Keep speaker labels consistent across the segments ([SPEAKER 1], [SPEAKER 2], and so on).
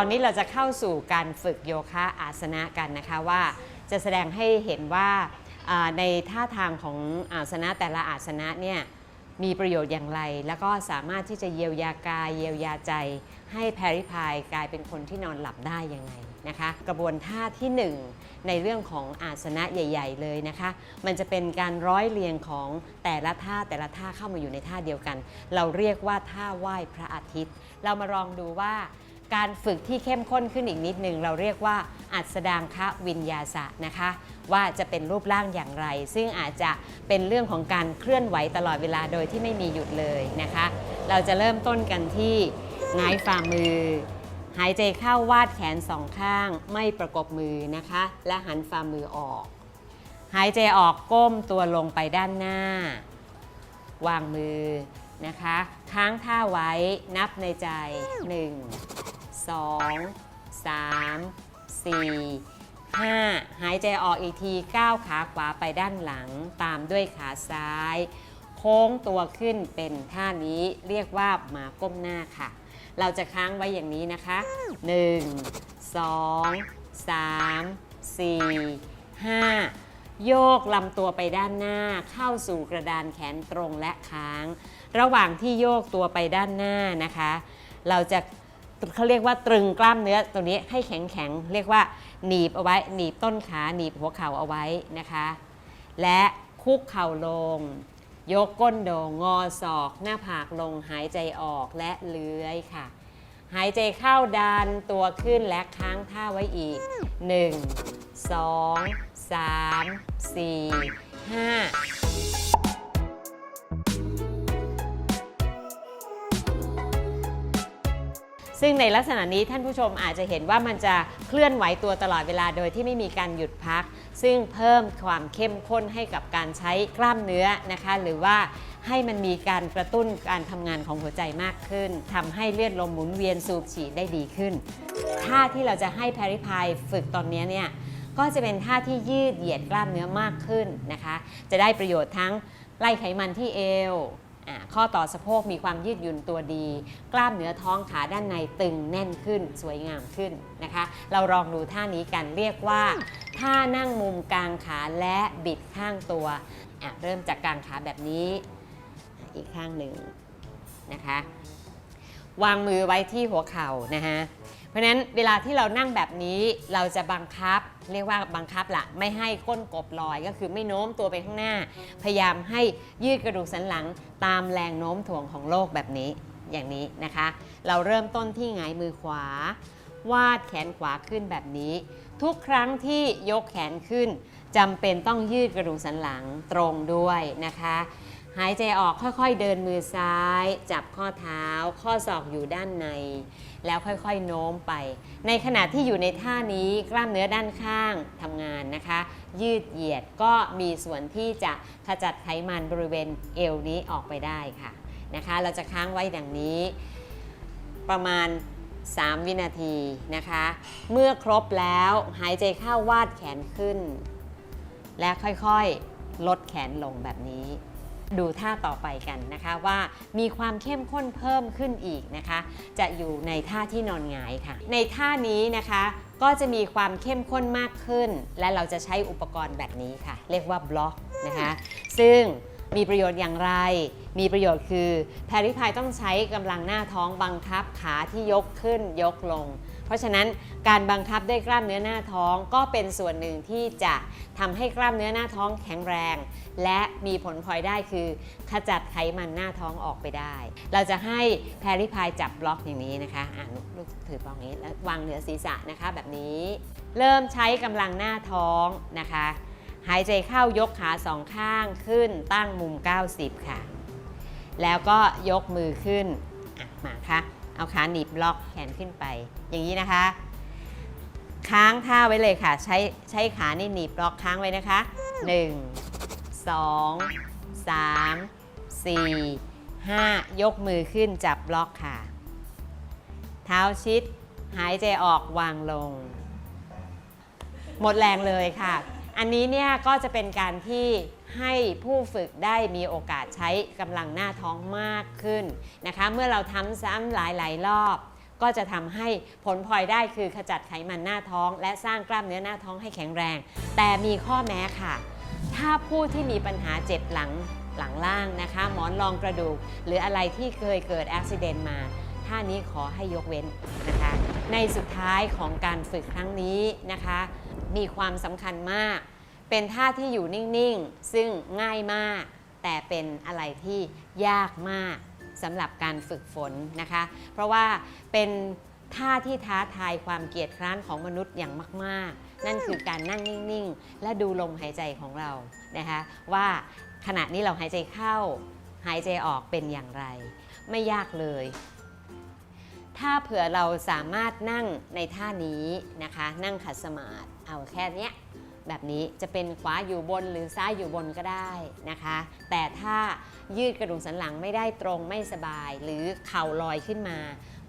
[SPEAKER 1] ตอนนี้เราจะเข้าสู่การฝึกโยคะอาสนะกันนะคะว่าจะแสดงให้เห็นว่าในท่าทางของอาสนะแต่ละอาสนะเนี่ยมีประโยชน์อย่างไร แล้วก็สามารถที่จะเยียวยากายเยียวยาใจ ให้แพริพายกลายเป็นคนที่นอนหลับได้ยังไงนะคะ กระบวนท่าที่หนึ่งในเรื่องของอาสนะใหญ่ ๆ เลยนะคะ มันจะเป็นการร้อยเรียงของแต่ละท่าแต่ละท่าเข้ามาอยู่ในท่าเดียวกัน เราเรียกว่าท่าไหว้พระอาทิตย์ เรามาลองดูว่า การฝึกที่เข้มข้นขึ้นอีกนิดหนึ่งเราเรียกว่าอัสดางคะวิญญาสะนะคะ ว่าจะเป็นรูปร่างอย่างไร ซึ่งอาจจะเป็นเรื่องของการเคลื่อนไหวตลอดเวลาโดยที่ไม่มีหยุดเลยนะคะ เราจะเริ่มต้นกันที่หงายฝ่ามือ หายใจเข้าวาดแขนสองข้าง ไม่ประกบมือนะคะ และหันฝ่ามือออก หายใจออกก้มตัวลงไปด้านหน้า วางมือนะคะ ค้างท่าไว้นับในใจ1 2 3 4 5 หายใจออกอีกทีก้าวขาขวาไปด้านหลัง ตามด้วยขาซ้าย โค้งตัวขึ้นเป็นท่านี้เรียกว่าหมาก้มหน้าค่ะ เราจะค้างไว้อย่างนี้นะคะ 1 2 3 4 5โยกลำตัวไปด้านหน้าเข้าสู่กระดานแขนตรงและค้าง ระหว่างที่โยกตัวไปด้านหน้านะคะ เราจะ เขาเรียกว่าตรึงกล้ามเนื้อตัวนี้ให้แข็งแข็งเรียกว่าหนีบเอาไว้หนีบต้นขาหนีบหัวเข่าเอาไว้นะคะ และคุกเข่าลง ยกก้นโดงงอศอก หน้าผากลงหายใจออกและเลื้อยค่ะ หายใจเข้าดันตัวขึ้นและค้างท่าไว้อีก 1 2 3 4 5 ซึ่งในลักษณะนี้ท่านผู้ชมอาจจะเห็นว่ามันจะเคลื่อนไหวตัวตลอดเวลาโดยที่ไม่มีการหยุดพัก ซึ่งเพิ่มความเข้มข้นให้กับการใช้กล้ามเนื้อนะคะ หรือว่าให้มันมีการกระตุ้นการทำงานของหัวใจมากขึ้นทำให้เลือดลมหมุนเวียนสูบฉีดได้ดีขึ้นท่าที่เราจะให้แพริพายฝึกตอนนี้เนี่ยก็จะเป็นท่าที่ยืดเหยียดกล้ามเนื้อมากขึ้นนะคะ จะได้ประโยชน์ทั้งไล่ไขมันที่เอว ข้อต่อสะโพกมีความยืดหยุ่นตัวดี กล้ามเนื้อท้องขาด้านในตึงแน่นขึ้นสวยงามขึ้นนะคะ เราลองดูท่านี้กันเรียกว่าท่านั่งมุมกลางขาและบิดข้างตัว เริ่มจากกลางขาแบบนี้ อีกข้างหนึ่งนะคะ วางมือไว้ที่หัวเข่านะฮะ เพราะฉะนั้นเวลาที่เรานั่งแบบนี้เราจะบังคับ เรียกว่าบังคับละไม่ให้ก้นกบลอยก็คือไม่โน้มตัวไปข้างหน้า พยายามให้ยืดกระดูกสันหลังตามแรงโน้มถ่วงของโลกแบบนี้อย่างนี้นะคะ เราเริ่มต้นที่หงมือขวา วาดแขนขวาขึ้นแบบนี้ ทุกครั้งที่ยกแขนขึ้นจำเป็นต้องยืดกระดูกสันหลังตรงด้วยนะคะ หายใจออกค่อยๆ เดินมือซ้าย จับข้อเท้า ข้อศอกอยู่ด้านใน แล้วค่อยๆโน้มไป ในขณะที่อยู่ในท่านี้กล้ามเนื้อด้านข้างทำงานนะคะ ยืดเหยียดก็มีส่วนที่จะขจัดไขมันบริเวณเอวนี้ออกไปได้ค่ะนะคะ เราจะค้างไว้ดังนี้ ประมาณ 3 วินาทีนะคะ เมื่อครบแล้วหายใจเข้าวาดแขนขึ้น และค่อยๆ ลดแขนลงแบบนี้ ดูท่าต่อไปกันนะคะว่ามีความเข้มข้นเพิ่มขึ้นอีกนะคะ จะอยู่ในท่าที่นอนหงายค่ะ ในท่านี้นะคะก็จะมีความเข้มข้นมากขึ้น และเราจะใช้อุปกรณ์แบบนี้ค่ะ เรียกว่าบล็อกนะคะ ซึ่งมีประโยชน์อย่างไร มีประโยชน์คือแพรริพายต้องใช้กำลังหน้าท้องบังคับขาที่ยกขึ้นยกลง เพราะฉะนั้นการบังคับด้วยกล้ามเนื้อหน้าท้องก็เป็นส่วนหนึ่งที่จะทำให้กล้ามเนื้อหน้าท้องแข็งแรง และมีผลพลอยได้คือ ขจัดไขมันหน้าท้องออกไปได้ เราจะให้แพรริพายจับบล็อกอย่างนี้นะคะอ่าลูกลูกถือบล็อกนี้แล้ววางเหนือศีรษะนะคะแบบนี้ เริ่มใช้กำลังหน้าท้องนะคะ หายใจเข้ายกขาสองข้างขึ้นตั้งมุม 90 ค่ะ แล้วก็ยกมือขึ้นมาค่ะ เอาขาหนีบล็อกแขนขึ้นไป อย่างนี้นะคะ ค้างท่าไว้เลยค่ะ ใช้ใช้ขานี่หนีบล็อกค้างไว้นะคะ 1 2 3 4 5 ยกมือขึ้นจับบล็อกค่ะ เท้าชิด หายใจออกวางลง หมดแรงเลยค่ะ อันนี้เนี่ยก็จะเป็นการที่ ให้ผู้ฝึกได้มีโอกาสใช้กำลังหน้าท้องมากขึ้นนะคะ เมื่อเราทำซ้ำหลาย ๆ รอบ ก็จะทำให้ผลพลอยได้คือขจัดไขมันหน้าท้อง และสร้างกล้ามเนื้อหน้าท้องให้แข็งแรง แต่มีข้อแม้ค่ะ ถ้าผู้ที่มีปัญหาเจ็บหลังหลังล่างนะคะ หมอนรองกระดูก หรืออะไรที่เคยเกิดอุบิเหตุมาท่านี้ขอให้ยกเว้นนะคะ ในสุดท้ายของการฝึกครั้งนี้นะคะ มีความสำคัญมาก เป็นท่าที่อยู่นิ่งๆ ซึ่งง่ายมาก แต่เป็นอะไรที่ยากมากสำหรับการฝึกฝนนะคะ เพราะว่าเป็นท่าที่ท้าทายความเกียจคร้านของมนุษย์อย่างมากๆ นั่นคือการนั่งนิ่งๆ และดูลมหายใจของเรานะคะ ว่าขณะนี้เราหายใจเข้า หายใจออกเป็นอย่างไร ไม่ยากเลย ถ้าเผื่อเราสามารถนั่งในท่านี้นะคะ นั่งขัดสมาธิเอาแค่เนี้ย แบบนี้จะเป็นขวาอยู่บนหรือซ้ายอยู่บนก็ได้นะคะ แต่ถ้ายืดกระดูกสันหลังไม่ได้ตรงไม่สบาย หรือเข่าลอยขึ้นมา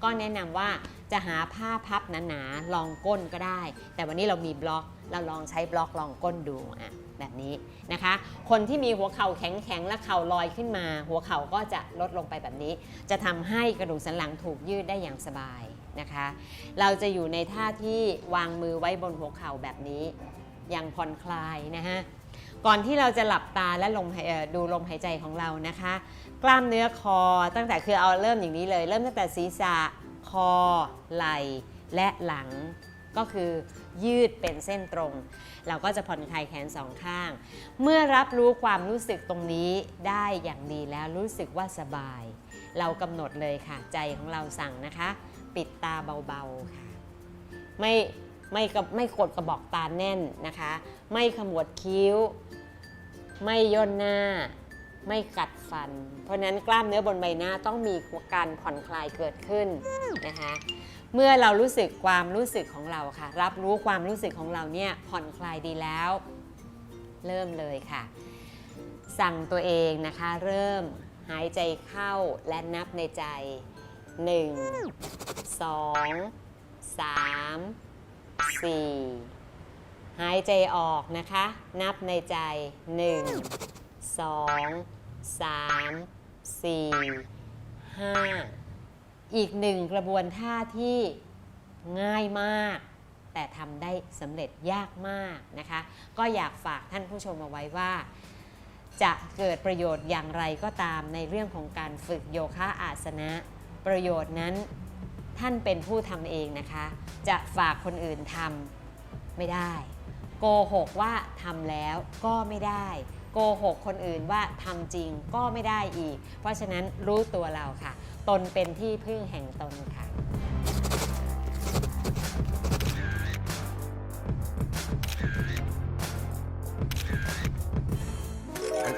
[SPEAKER 1] ก็แนะนำว่าจะหาผ้าพับหนาๆรองก้นก็ได้ แต่วันนี้เรามีบล็อกเราลองใช้บล็อกรองก้นดูอะแบบนี้นะคะ คนที่มีหัวเข่าแข็งๆและเข่าลอยขึ้นมา หัวเข่าก็จะลดลงไปแบบนี้ จะทำให้กระดูกสันหลังถูกยืดได้อย่างสบายนะคะ เราจะอยู่ในท่าที่วางมือไว้บนหัวเข่าแบบนี้ อย่างผ่อนคลายนะฮะก่อนที่เราจะหลับตาและลมดูลมหายใจของเรานะคะ กล้ามเนื้อคอตั้งแต่คือเอาเริ่มอย่างนี้เลย เริ่มตั้งแต่ศีรษะคอ ไหล่และหลังก็คือยืดเป็นเส้นตรง เราก็จะผ่อนคลายแขนสองข้าง เมื่อรับรู้ความรู้สึกตรงนี้ได้อย่างดีแล้วรู้สึกว่าสบาย เรากำหนดเลยค่ะใจของเราสั่งนะคะ ปิดตาเบาๆค่ะ ไม่ ไม่กไม่กดกระบอกตาแน่นนะคะ ไม่ขมวดคิ้ว ไม่ย่นหน้า ไม่กัดฟัน เพราะฉะนั้นกล้ามเนื้อบนใบหน้าต้องมีการผ่อนคลายเกิดขึ้นนะคะ เมื่อเรารู้สึกความรู้สึกของเราค่ะ รับรู้ความรู้สึกของเราเนี่ยผ่อนคลายดีแล้ว เริ่มเลยค่ะ สั่งตัวเองนะคะ เริ่มหายใจเข้าและนับในใจ 1 2 3 4 หายใจออกนะคะ นับในใจ 1 2 3 4 5 อีกหนึ่งกระบวนท่าที่ง่ายมาก แต่ทำได้สำเร็จยากมากนะคะ ก็อยากฝากท่านผู้ชมเอาไว้ว่าจะเกิดประโยชน์อย่างไรก็ตามในเรื่องของการฝึกโยคะอาสนะ ประโยชน์นั้น ท่านเป็นผู้ทำเองนะคะ จะฝากคนอื่นทำไม่ได้ โกหกว่าทำแล้วก็ไม่ได้ โกหกคนอื่นว่าทำจริงก็ไม่ได้อีก เพราะฉะนั้นรู้ตัวเราค่ะ ตนเป็นที่พึ่งแห่งตนค่ะ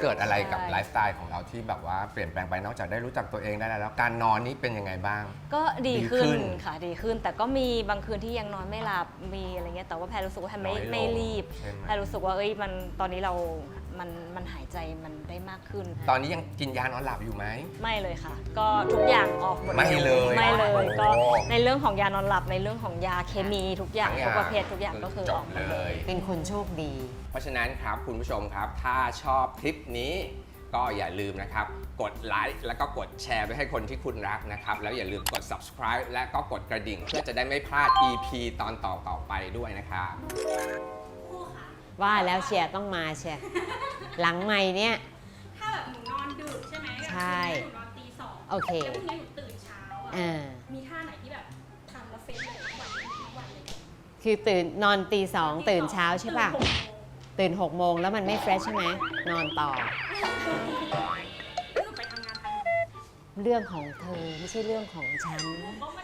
[SPEAKER 2] เกิดอะไรกับ
[SPEAKER 3] ใช่
[SPEAKER 2] ไลฟ์สไตล์ของเราที่แบบว่าเปลี่ยนแปลงไปนอกจากได้รู้จักตัวเองได้แล้ว การนอนนี่เป็นยังไงบ้าง
[SPEAKER 3] ก็ดี
[SPEAKER 2] ดีขึ้
[SPEAKER 3] ขึ้
[SPEAKER 2] น
[SPEAKER 3] นค่ะดีขึ้น แต่ก็มีบางคืนที่ยังนอนไม่หลับมีอะไรเงี้ยแต่ว่าแพรรู้สึกว่าแพรไม่
[SPEAKER 2] น้อยลง
[SPEAKER 3] ไม่รีบ
[SPEAKER 2] ใช่ไหม
[SPEAKER 3] แพรรู้สึกว่าเอ้ยมันตอนนี้เรา มันมันหายใจมันได้มากขึ้น
[SPEAKER 2] ตอนนี้ยังกินยานอนหลับอยู่ไหม
[SPEAKER 3] ไม่เลยค่ะ ก็ทุกอย่างออกหมด
[SPEAKER 2] ไม่เลย
[SPEAKER 3] ไม่เลย
[SPEAKER 2] โอ้
[SPEAKER 3] ก็
[SPEAKER 2] โห
[SPEAKER 3] ในเรื่องของยานอนหลับในเรื่องของยาเคมีทุกอย่าง
[SPEAKER 2] ทั้ง
[SPEAKER 3] ทุกประเภททุกอย่างก็คือ
[SPEAKER 2] จ
[SPEAKER 3] อบอกหมด
[SPEAKER 2] เล
[SPEAKER 3] เลย
[SPEAKER 2] ย
[SPEAKER 1] เป็นคนโชคดี
[SPEAKER 2] เพราะฉะนั้นครับคุณผู้ชมครับ ถ้าชอบคลิปนี้ก็อย่าลืมนะครับ กดไลค์แล้วก็กดแชร์ไปให้คนที่คุณรักนะครับ แล้วอย่าลืมกด subscribe และก็กดกระดิ่ง เพื่อจะได้ไม่พลาด EP ตอนต่อต่อๆไปด้วยนะครับ
[SPEAKER 1] ว่าแล้วเชียร์ต้องมาเชียร์หลังไม่เนี่ย
[SPEAKER 4] ถ้าแบบหนูนอนดึกใช่ไหมแบบ
[SPEAKER 1] ใช่
[SPEAKER 4] หนูนอนตีสอง
[SPEAKER 1] โอเค
[SPEAKER 4] แล้วพรุ่งนี้หนูตื่นเช้าอะ
[SPEAKER 1] อ่า
[SPEAKER 4] มีท่าไหนที่แบบทำแล้วเฟซเลยทุกวันทุกวันเลย
[SPEAKER 1] คือตื่นนอนตีสองตื่นเช้าใช่ป่ะ
[SPEAKER 4] ตื่นหกโมง
[SPEAKER 1] ตื่น6กโมงแล้วมันไม่เฟรชใช่ไหมนอนต่อ
[SPEAKER 4] แล้วหนูไปทำงานทัน
[SPEAKER 1] เรื่องของเธอไม่ใช่เรื่องของฉัน
[SPEAKER 4] ก็ไม่